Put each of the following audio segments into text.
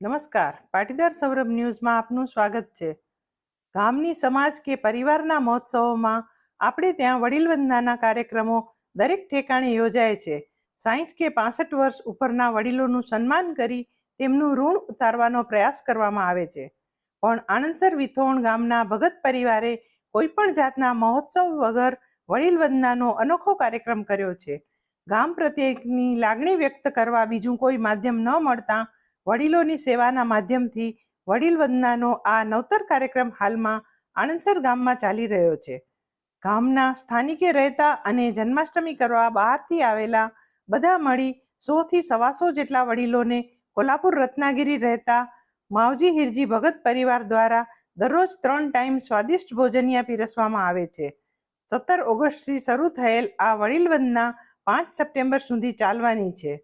નમસ્કાર. પાટીદાર સૌરભ ન્યૂઝમાં આપનું સ્વાગત છે. ગામની સમાજ કે પરિવારના મહોત્સવોમાં આપણે ત્યાં વડીલ વંદનાના કાર્યક્રમો દરેક ઠેકાણે યોજાય છે. સાહીઠ કે પાસઠ વર્ષ ઉપરના વડીલોનું સન્માન કરી તેમનું ઋણ ઉતારવાનો પ્રયાસ કરવામાં આવે છે. પણ આણંદસર વિથોણ ગામના ભગત પરિવારે કોઈ પણ જાતના મહોત્સવ વગર વડીલ વંદનાનો અનોખો કાર્યક્રમ કર્યો છે. ગામ પ્રત્યેની લાગણી વ્યક્ત કરવા બીજું કોઈ માધ્યમ ન મળતા વડીલોની સેવાના માધ્યમથી વડીલ વંદનાનો આ નવતર કાર્યક્રમ હાલમાં આણંદસર ગામમાં ચાલી રહ્યો છે. ગામના સ્થાનિકે રહેતા અને જન્માષ્ટમી કરવા બહારથી આવેલા બધા મળી સોથી સવાસો જેટલા વડીલોને કોલ્હાપુર રત્નાગીરી રહેતા માવજી હિરજી ભગત પરિવાર દ્વારા દરરોજ ત્રણ ટાઈમ સ્વાદિષ્ટ ભોજનિયા પીરસવામાં આવે છે. સત્તર ઓગસ્ટથી શરૂ થયેલ આ વડીલ વંદના પાંચ સપ્ટેમ્બર સુધી ચાલવાની છે.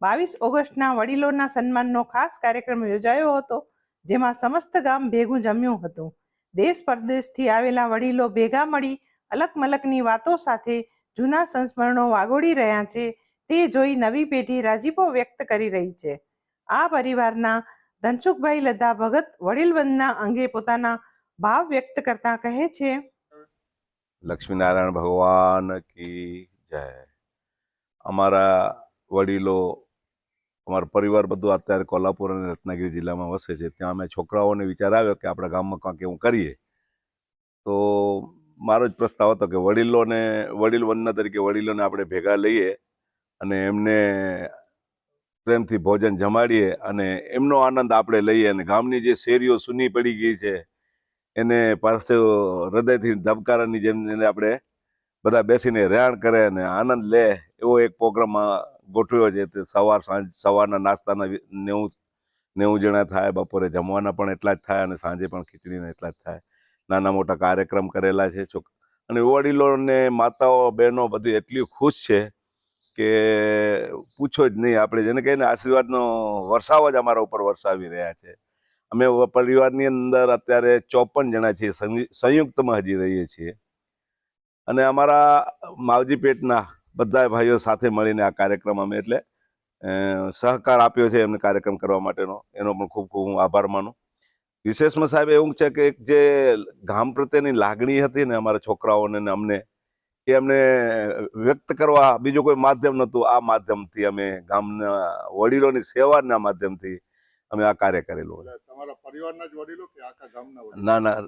બાવીસ ઓગસ્ટના વડીલોના સન્માનનો ખાસ કાર્યક્રમ યોજાયો હતો, જેમાં સમસ્ત ગામ ભેગું જમ્યું હતું. દેશ પરદેશથી આવેલા વડીલો ભેગા મળી અલગ મલકની વાતો સાથે જૂના સંસ્મરણો વાગોડી રહ્યા છે, તે જોઈ નવી પેઢી રાજીપો વ્યક્ત કરી રહી છે. આ પરિવારના ધનસુખભાઈ લદ્દા ભગત વડીલવંદના અંગે પોતાના ભાવ વ્યક્ત કરતા કહે છે, લક્ષ્મીનારાયણ ભગવાન કી જય. અમારા વડીલો અમારો પરિવાર બધું અત્યારે કોલ્હાપુર અને રત્નાગીરી જિલ્લામાં વસે છે. ત્યાં અમે છોકરાઓને વિચાર આવ્યો કે આપણા ગામમાં કાંઈક એવું કરીએ. તો મારો જ પ્રસ્તાવ હતો કે વડીલોને, વડીલ વંદના તરીકે વડીલોને આપણે ભેગા લઈએ અને એમને પ્રેમથી ભોજન જમાડીએ અને એમનો આનંદ આપણે લઈએ અને ગામની જે શેરીઓ સૂની પડી ગઈ છે, એને પાસે હૃદયથી ધબકારાની જેમ એને આપણે બધા બેસીને રહેણ કરે અને આનંદ લે એવો એક પ્રોગ્રામ ગોઠવ્યો છે તે સવાર સાંજ, સવારના નાસ્તાના નેવું નેવું જણા થાય બપોરે, જમવાના પણ એટલા જ થાય અને સાંજે પણ ખીચડીના એટલા જ થાય. નાના મોટા કાર્યક્રમ કરેલા છે અને વડીલોને માતાઓ, બહેનો બધી એટલી ખુશ છે કે પૂછો જ નહીં આપણે, જેને કહીને આશીર્વાદનો વરસાવ જ અમારા ઉપર વરસાવી રહ્યા છે. અમે પરિવારની અંદર અત્યારે ચોપન જણા છીએ, સંયુ- સંયુક્તમાં હજી રહીએ છીએ. અને અમારા માવજી પેટના બધા ભાઈઓ સાથે મળીને આ કાર્યક્રમ અમે એટલે સહકાર આપ્યો છે એમને કાર્યક્રમ કરવા માટેનો. એનો પણ ખૂબ ખૂબ હું આભાર માનું. વિશેષમાં સાહેબ એવું છે કે એક જે ગામ પ્રત્યેની લાગણી હતી ને અમારા છોકરાઓને ને અમને એ અમને વ્યક્ત કરવા બીજું કોઈ માધ્યમ નહોતું. આ માધ્યમથી અમે ગામના વડીલોની સેવાના માધ્યમથી અમે આ કાર્ય કરેલું તમારા પરિવારના જ વડીલો કે આખા ગામના ના ના.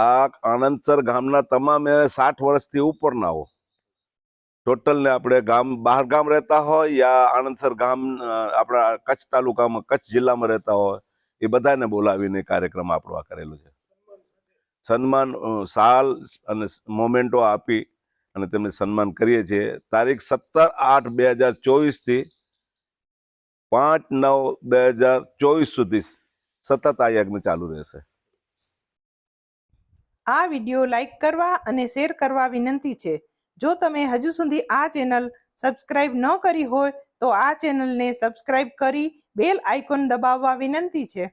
આ આનંદસર ગામના તમામ સાઠ વર્ષથી ઉપરના હો. ટોટલ ને આપણે ગામ બહાર ગામ રહેતા હોય યા આણંદસર ગામ આપણા કચ્છ તાલુકામાં, કચ્છ જિલ્લામાં રહેતા હોય, એ બધાને બોલાવીને કાર્યક્રમ આપણો આ કરેલો છે. સન્માન સાલ અને મોમેન્ટો આપી અને તેમને સન્માન કરીએ છીએ. તારીખ સત્તર આઠ બે હજાર ચોવીસથી પાંચ નવ બે હજાર ચોવીસ સુધી સતત આ યજ્ઞ ચાલુ રહેશે. આ વીડિયો લાઈક કરવા અને શેર કરવા વિનંતી છે. જો તમે હજુ સુધી આ ચેનલ સબસ્ક્રાઇબ ન કરી હોય, તો આ ચેનલને સબસ્ક્રાઇબ કરી બેલ આઇકોન દબાવવા વિનંતી છે.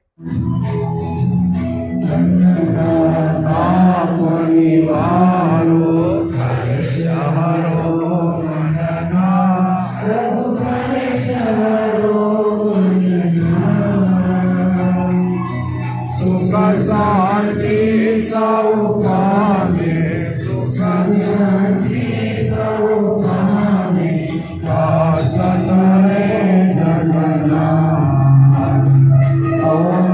Oh